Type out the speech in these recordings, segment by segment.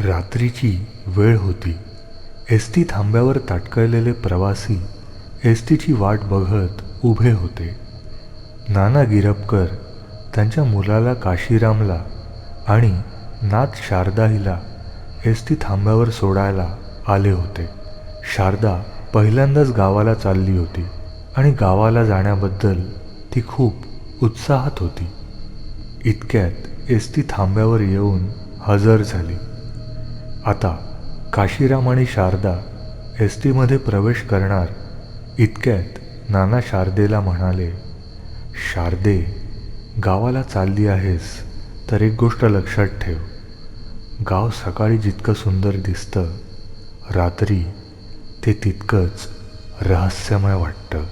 रात्रीची वेळ होती. एस टी थांब्यावर ताटकळलेले प्रवासी एस टीची वाट बघत उभे होते. नाना गिरपकर त्यांच्या मुलाला काशीरामला आणि नात शारदा हिला एस टी थांब्यावर सोडायला आले होते. शारदा पहिल्यांदाच गावाला चालली होती आणि गावाला जाण्याबद्दल ती खूप उत्साहात होती. इतक्यात एस टी थांब्यावर येऊन हजर झाली. आता काशीराम आणि शारदा एस टीमध्ये प्रवेश करणार इतक्यात नाना शारदेला म्हणाले शारदे गावाला चालली आहेस तर एक गोष्ट लक्षात ठेव. गाव सकाळी जितकं सुंदर दिसतं रात्री ते तितकंच रहस्यमय वाटतं.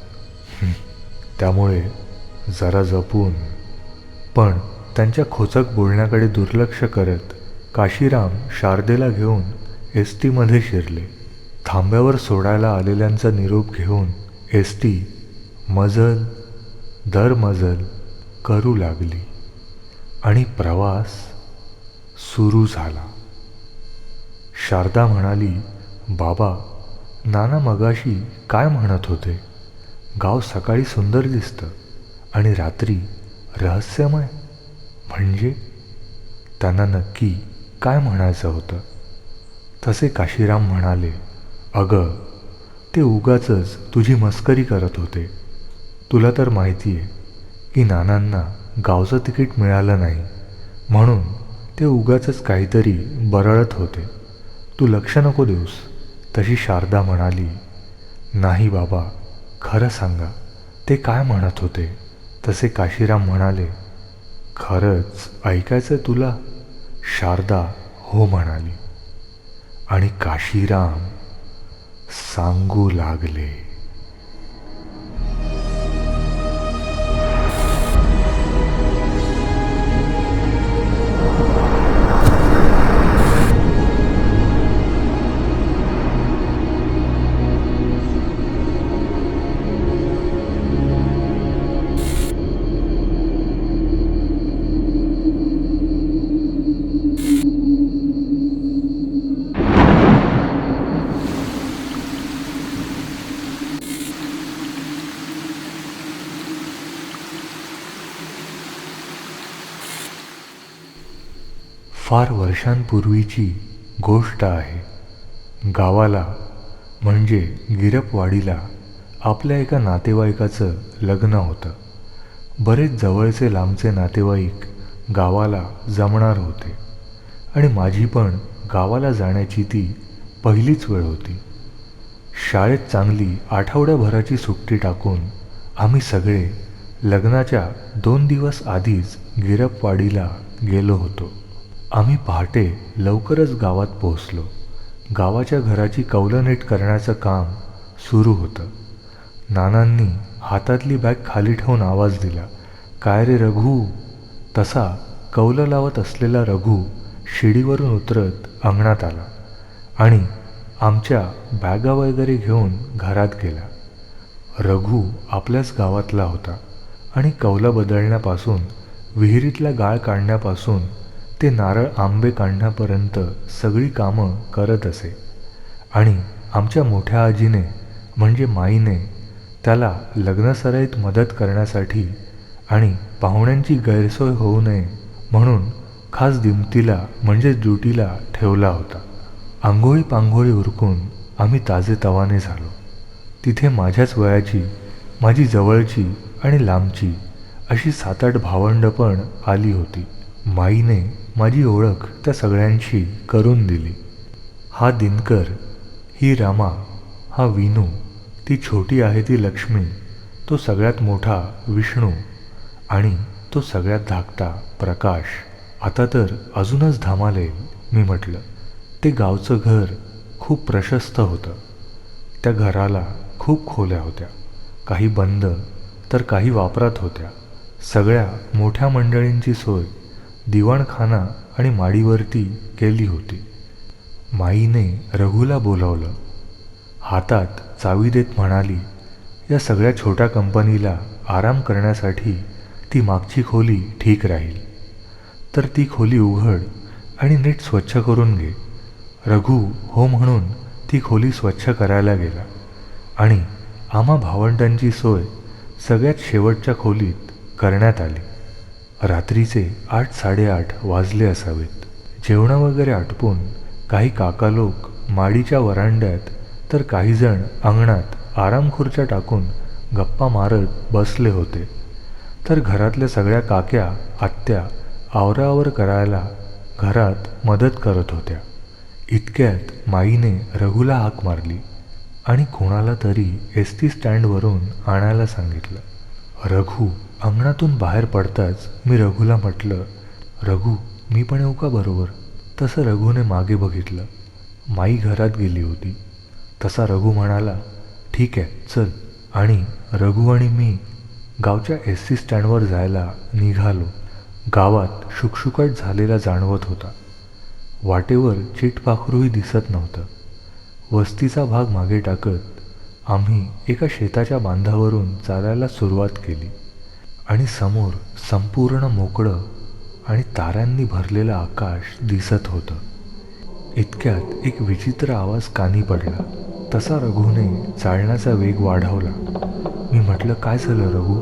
त्यामुळे जरा जपून पण त्यांच्या खोचक बोलण्याकडे दुर्लक्ष करत काशीराम शारदेला घेऊन एस टीमध्ये शिरले. थांब्यावर सोडायला आलेल्यांचा निरोप घेऊन एस टी मजल दर मजल करू लागली आणि प्रवास सुरू झाला. शारदा म्हणाली बाबा नाना मगाशी काय म्हणत होते? गाव सकाळी सुंदर दिसतं आणि रात्री रहस्यमय. म्हणजे? त्यांना नक्की काय म्हणायचं होतं? तसे काशीराम म्हणाले अगं ते उगाचच तुझी मस्करी करत होते. तुला तर माहिती आहे की नानांना गावचं तिकीट मिळालं नाही. म्हणून ते उगाचच काहीतरी बरळत होते. तू लक्ष नको देऊस. तशी शारदा म्हणाली नाही बाबा खरं सांगा. ते काय म्हणत होते? तसे काशीराम म्हणाले खरंच ऐकायचं तुला? शारदा हो म्हणाली. आणि काशीराम सांगू लागले. फार वर्षांपूर्वीची गोष्ट आहे. गावाला म्हणजे गिरपवाडीला आपल्या एका नातेवाईकाचं लग्न होतं. बरेच जवळचे लांबचे नातेवाईक गावाला जमणार होते. आणि माझी पण गावाला जाण्याची ती पहिलीच वेळ होती. शाळेत चांगली आठवड्याभराची सुट्टी टाकून आम्ही सगळे लग्नाच्या दोन दिवस आधीच गिरपवाडीला गेलो होतो. आम्ही पहाटे लवकरच गावात पोहोचलो. गावाच्या घराची कौलं नीट करण्याचं काम सुरू होतं. नानांनी हातातली बॅग खाली ठेवून आवाज दिला काय रे रघु? तसा कौलं लावत असलेला रघु शिडीवरून उतरत अंगणात आला आणि आमच्या बॅगा वगैरे घेऊन घरात गेला. रघु आपल्याच गावातला होता आणि कौलं बदलण्यापासून विहिरीतला गाळ काढण्यापासून ते नारळ आंबे काढण्यापर्यंत सगळी कामं करत असे. आणि आमच्या मोठ्या आजीने म्हणजे माईने त्याला लग्नसराईत मदत करण्यासाठी आणि पाहुण्यांची गैरसोय होऊ नये म्हणून खास दिमतीला म्हणजे ड्युटीला ठेवला होता. आंघोळी पांघोळी उरकून आम्ही ताजे तवाने झालो. तिथे माझ्याच वयाची माझी जवळची आणि लांबची अशी सात आठ भावंडं पण आली होती. माईने माझी ओळख त्या सगळ्यांशी करून दिली. हा दिनकर ही रामा हा विनू ती छोटी आहे ती लक्ष्मी तो सगळ्यात मोठा विष्णू आणि तो सगळ्यात धाकटा प्रकाश. आता तर अजूनच धामाले मी म्हटलं. ते गावचं घर खूप प्रशस्त होतं. त्या घराला खूप खोल्या होत्या. काही बंद तर काही वापरात होत्या. सगळ्या मोठ्या मंडळींची सोय दिवाणखाना आणि माडीवरती केली होती. माईने रघूला बोलावलं. हातात चावी देत म्हणाली या सगळ्या छोट्या कंपनीला आराम करण्यासाठी ती मागची खोली ठीक राहील. तर ती खोली उघड आणि नीट स्वच्छ करून घे. रघू हो म्हणून ती खोली स्वच्छ करायला गेला. आणि आम्हा भावंडांची सोय सगळ्यात शेवटच्या खोलीत करण्यात आली. रात्रीचे आठ साडेआठ वाजले असावेत. जेवणं वगैरे आटपून काही काका लोक माडीच्या वरांड्यात तर काहीजण अंगणात आरामखुर्च्या टाकून गप्पा मारत बसले होते. तर घरातल्या सगळ्या काक्या आत्या आवरावर करायला घरात मदत करत होत्या. इतक्यात माईने रघुला हाक मारली आणि कोणाला तरी एस टी स्टँडवरून आणायला सांगितलं. रघु अंगणातून बाहेर पडताच मी रघूला म्हटलं रघु मी पण येऊ का बरोबर? तसं रघूने मागे बघितलं. माई घरात गेली होती. तसा रघु म्हणाला ठीक आहे चल. आणि रघु आणि मी गावच्या एस सी स्टँडवर जायला निघालो. गावात शुकशुकाट झालेला जाणवत होता. वाटेवर चिटपाखरूही दिसत नव्हतं. वस्तीचा भाग मागे टाकत आम्ही एका शेताच्या बांधावरून चालायला सुरुवात केली. आणि समोर संपूर्ण मोकळं आणि ताऱ्यांनी भरलेलं आकाश दिसत होतं. इतक्यात एक विचित्र आवाज कानी पडला. तसा रघुने चालण्याचा वेग वाढवला. मी म्हटलं काय झालं रघु?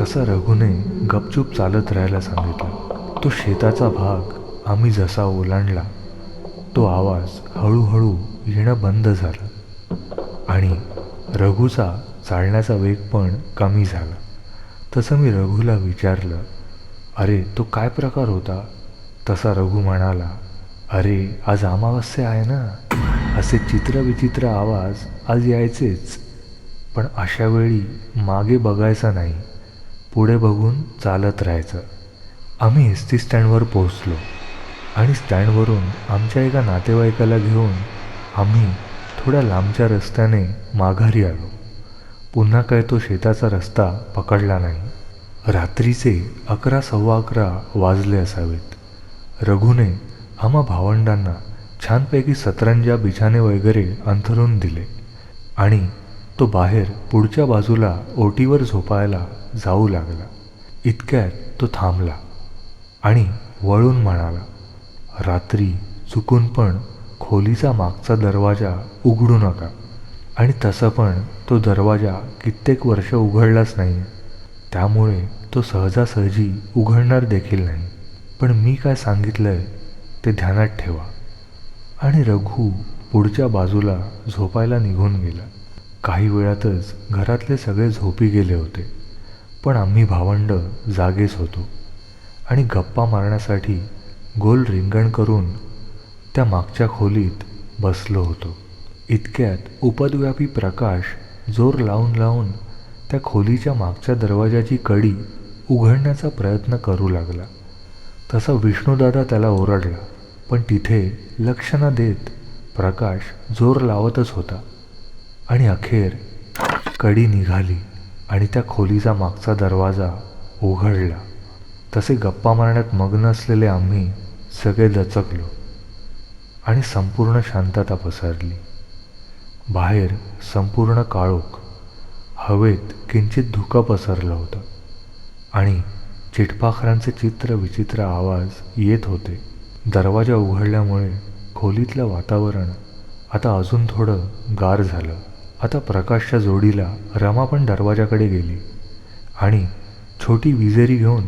तसा रघुने गपचूप चालत राहायला सांगितलं. तो शेताचा भाग आम्ही जसा ओलांडला तो आवाज हळूहळू येणं बंद झालं आणि रघुचा चालण्याचा वेग पण कमी झाला. तसं मी रघूला विचारलं अरे तो काय प्रकार होता? तसा रघु म्हणाला अरे आज अमावस्या आहे ना असे चित्रविचित्र आवाज आज यायचेच. पण अशा वेळी मागे बघायचं नाही पुढे बघून चालत राहायचं. आम्ही एस टी स्टँडवर पोहोचलो आणि स्टँडवरून आमच्या एका नातेवाईकाला घेऊन आम्ही थोड्या लांबच्या रस्त्याने माघारी आलो. पुन्हा काय तो शेताचा रस्ता पकडला नाही. रात्रीचे अकरा सव्वा अकरा वाजले असावेत. रघुने आम्हा भावंडांना छानपैकी सतरंजा बिछाने वगैरे अंथरून दिले आणि तो बाहेर पुढच्या बाजूला ओटीवर झोपायला जाऊ लागला. इतक्यात तो थांबला आणि वळून म्हणाला रात्री चुकून पण खोलीचा मागचा दरवाजा उघडू नका. आणि तसं पण तो दरवाजा कित्येक वर्ष उघडलाच नाही. त्यामुळे तो सहजासहजी उघडणार देखील नाही. पण मी काय सांगितलंय ते ध्यानात ठेवा. आणि रघु पुढच्या बाजूला झोपायला निघून गेला. काही वेळातच घरातले सगळे झोपी गेले होते. पण आम्ही भावंड जागेच होतो. आणि गप्पा मारण्यासाठी गोल रिंगण करून त्या मागच्या खोलीत बसलो होतो. इतक्यात उपद्व्यापी प्रकाश जोर लावून लावून त्या खोलीच्या मागच्या दरवाजाची कडी उघडण्याचा प्रयत्न करू लागला. तसा विष्णूदादा त्याला ओरडला पण तिथे लक्ष न देत प्रकाश जोर लावतच होता. आणि अखेर कडी निघाली आणि त्या खोलीचा मागचा दरवाजा उघडला. तसे गप्पा मारण्यात मग्न असलेले आम्ही सगळे दचकलो आणि संपूर्ण शांतता पसरली. बाहेर संपूर्ण काळोख हवेत किंचित धुकं पसरलं होतं आणि चिटपाखरांचे चित्र विचित्र आवाज येत होते. दरवाजा उघडल्यामुळे खोलीतलं वातावरण आता अजून थोडं गार झालं. आता प्रकाशच्या जोडीला रमा पण दरवाजाकडे गेली आणि छोटी विजेरी घेऊन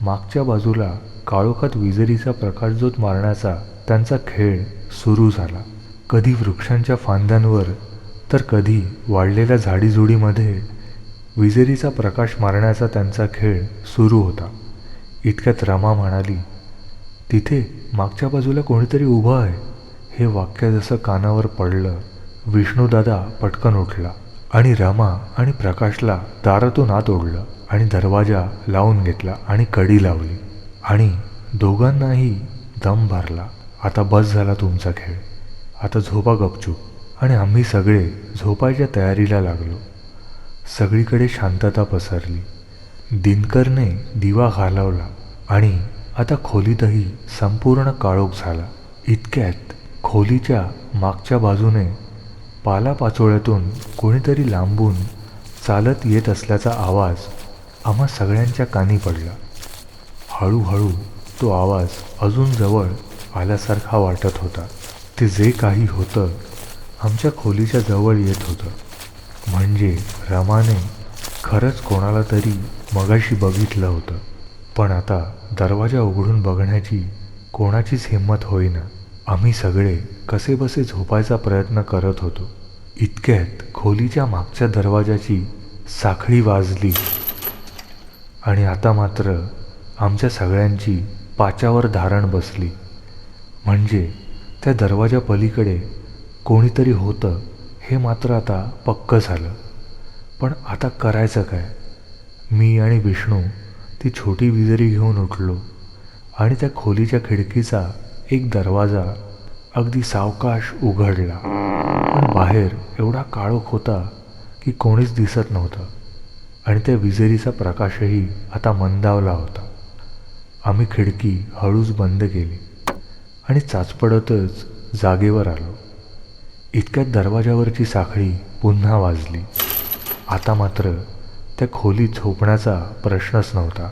मागच्या बाजूला काळोखात विजेरीचा प्रकाशजोत मारण्याचा त्यांचा खेळ सुरू झाला. कधी वृक्षांच्या फांद्यांवर तर कधी वाढलेल्या झाडीझुडीमध्ये विजेरीचा प्रकाश मारण्याचा त्यांचा खेळ सुरू होता. इतक्यात रमा म्हणाली तिथे मागच्या बाजूला कोणीतरी उभं आहे. हे वाक्य जसं कानावर पडलं विष्णूदादा पटकन उठला आणि रमा आणि प्रकाशला दारातून आत ओढलं आणि दरवाजा लावून घेतला आणि कडी लावली आणि दोघांनाही दम भरला आता बस झाला तुमचा खेळ. आता झोपा गपचूप. आणि आम्ही सगळे झोपायच्या तयारीला लागलो. सगळीकडे शांतता पसरली. दिनकरने दिवा घालवला आणि आता खोलीतही संपूर्ण काळोख झाला. इतक्यात खोलीच्या मागच्या बाजूने पालापाचोळ्यातून कोणीतरी लांबून चालत येत असल्याचा आवाज आम्हा सगळ्यांच्या कानी पडला. हळूहळू तो आवाज अजून जवळ आल्यासारखा वाटत होता. ते जे काही होतं आमच्या खोलीच्या जवळ येत होतं. म्हणजे रमाने खरंच कोणाला तरी मगाशी बघितलं होतं. पण आता दरवाजा उघडून बघण्याची कोणाचीच हिंमत होईना. आम्ही सगळे कसेबसे झोपायचा प्रयत्न करत होतो. इतक्यात खोलीच्या मागच्या दरवाजाची साखळी वाजली. आणि आता मात्र आमच्या सगळ्यांची पाचावर धारण बसली. म्हणजे त्या दरवाजा पलीकडे कोणीतरी होतं हे मात्र आता पक्क झालं. पण आता करायचं काय? मी आणि विष्णू ती छोटी विजरी घेऊन उठलो आणि त्या खोलीच्या खिडकीचा एक दरवाजा अगदी सावकाश उघडला. पण बाहेर एवढा काळोख होता की कोणीच दिसत नव्हतं आणि त्या विजेरीचा प्रकाशही आता मंदावला होता. आम्ही खिडकी हळूच बंद केली. आणि चाचपडतच जागेवर आलो. इतक्यात दरवाजावरची साखळी पुन्हा वाजली. आता मात्र त्या खोलीत झोपण्याचा प्रश्नच नव्हता.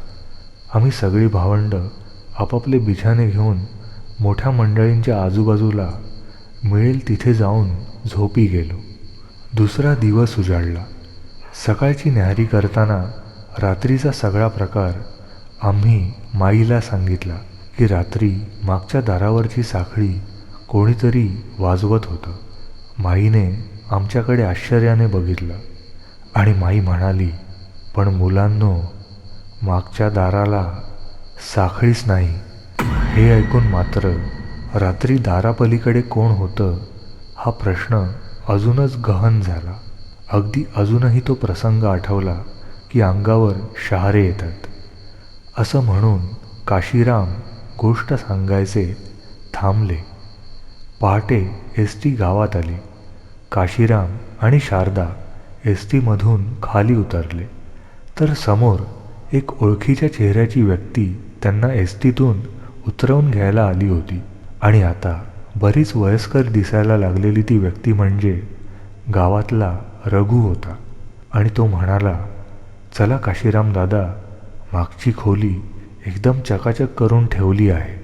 आम्ही सगळी भावंड आपापले बिछाने घेऊन मोठ्या मंडळींच्या आजूबाजूला मिळेल तिथे जाऊन झोपी गेलो. दुसरा दिवस उजाडला. सकाळची न्याहारी करताना रात्रीचा सगळा प्रकार आम्ही माईला सांगितला. की रात्री मागच्या दारावरची साखळी कोणीतरी वाजवत होतं. माईने आमच्याकडे आश्चर्याने बघितलं आणि माई म्हणाली पण मुलांनो मागच्या दाराला साखळीच नाही. हे ऐकून मात्र रात्री दारापलीकडे कोण होतं हा प्रश्न अजूनच गहन झाला. अगदी अजूनही तो प्रसंग आठवला की अंगावर शहारे येतात. असं म्हणून काशीराम गोष्ट सांगायचे थांबले. पहाटे एस टी गावात आली. काशीराम आणि शारदा एस टीमधून खाली उतरले. तर समोर एक ओळखीच्या चेहऱ्याची व्यक्ती त्यांना एस टीतून उतरवून घ्यायला आली होती. आणि आता बरीच वयस्कर दिसायला लागलेली ती व्यक्ती म्हणजे गावातला रघु होता. आणि तो म्हणाला चला काशीराम दादा मागची खोली एकदम चकाचक करून ठेवली आहे.